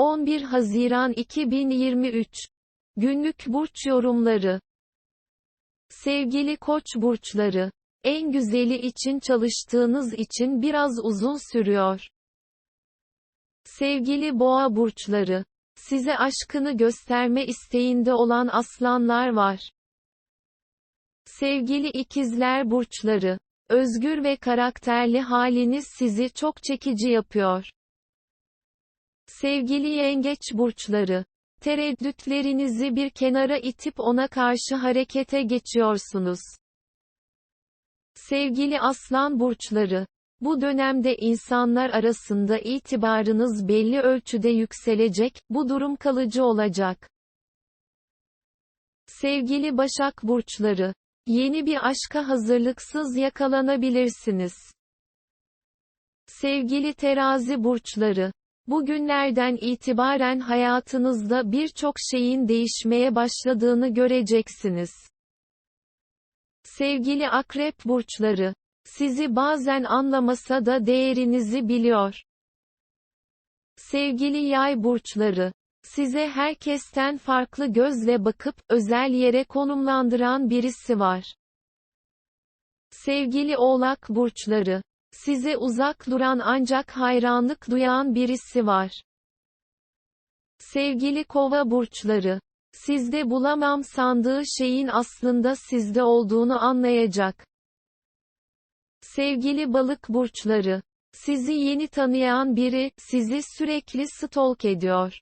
11 Haziran 2023 Günlük burç yorumları Sevgili Koç burçları, en güzeli için çalıştığınız için biraz uzun sürüyor. Sevgili Boğa burçları, size aşkını gösterme isteğinde olan aslanlar var. Sevgili ikizler burçları, özgür ve karakterli haliniz sizi çok çekici yapıyor. Sevgili yengeç burçları, tereddütlerinizi bir kenara itip ona karşı harekete geçiyorsunuz. Sevgili aslan burçları, bu dönemde insanlar arasında itibarınız belli ölçüde yükselecek, bu durum kalıcı olacak. Sevgili Başak burçları, yeni bir aşka hazırlıksız yakalanabilirsiniz. Sevgili Terazi burçları, Bugünlerden itibaren hayatınızda birçok şeyin değişmeye başladığını göreceksiniz. Sevgili akrep burçları, sizi bazen anlamasa da değerinizi biliyor. Sevgili yay burçları, size herkesten farklı gözle bakıp özel yere konumlandıran birisi var. Sevgili oğlak burçları, Size uzak duran ancak hayranlık duyan birisi var. Sevgili kova burçları, sizde bulamam sandığı şeyin aslında sizde olduğunu anlayacak. Sevgili balık burçları, sizi yeni tanıyan biri, sizi sürekli stalk ediyor.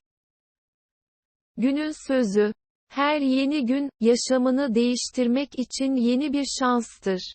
Günün sözü, her yeni gün, yaşamını değiştirmek için yeni bir şanstır.